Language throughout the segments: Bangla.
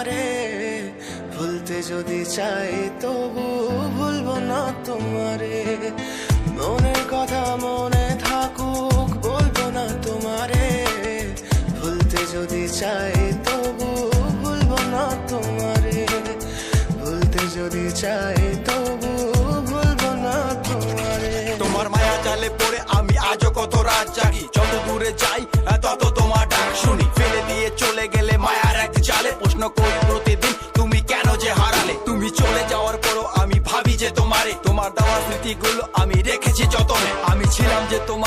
তোমারে ভুলতে যদি চাই তবু ভুলবো না তোমারে। মনের কথা মনে থাকুক, বলব না তোমারে। ভুলতে যদি চাই তবু ভুলবো না তোমারে। ভুলতে যদি চাই তবু ভুলবো না তোমারে। তোমার মায়া জালে পড়ে আমি আজও কত রাত জাগি।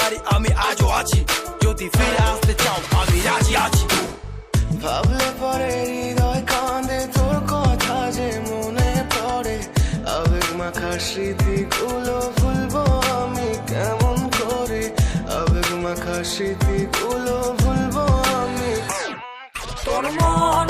তোমারই আমি আজও আছি। যদি ফিরে আসতে চাও আমি রাজি আছি। ভাবলে পরে হৃদয় কাঁদে তোর কথা যে মনে পড়ে। আবেগ মাখা স্মৃতিগুলো ভুলবো আমি কেমন করে? আবেগ মাখা স্মৃতিগুলো ভুলবো আমি। তোর মন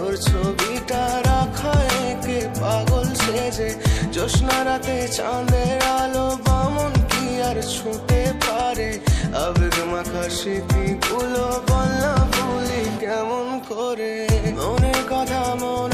সেজে জ্যোৎস্না রাতে চাঁদের আলো বামন কি আর ছুটে পারে? আবেগ মাখা স্মৃতিগুলো বললাম ভুলি কেমন করে? মনের কথা মনে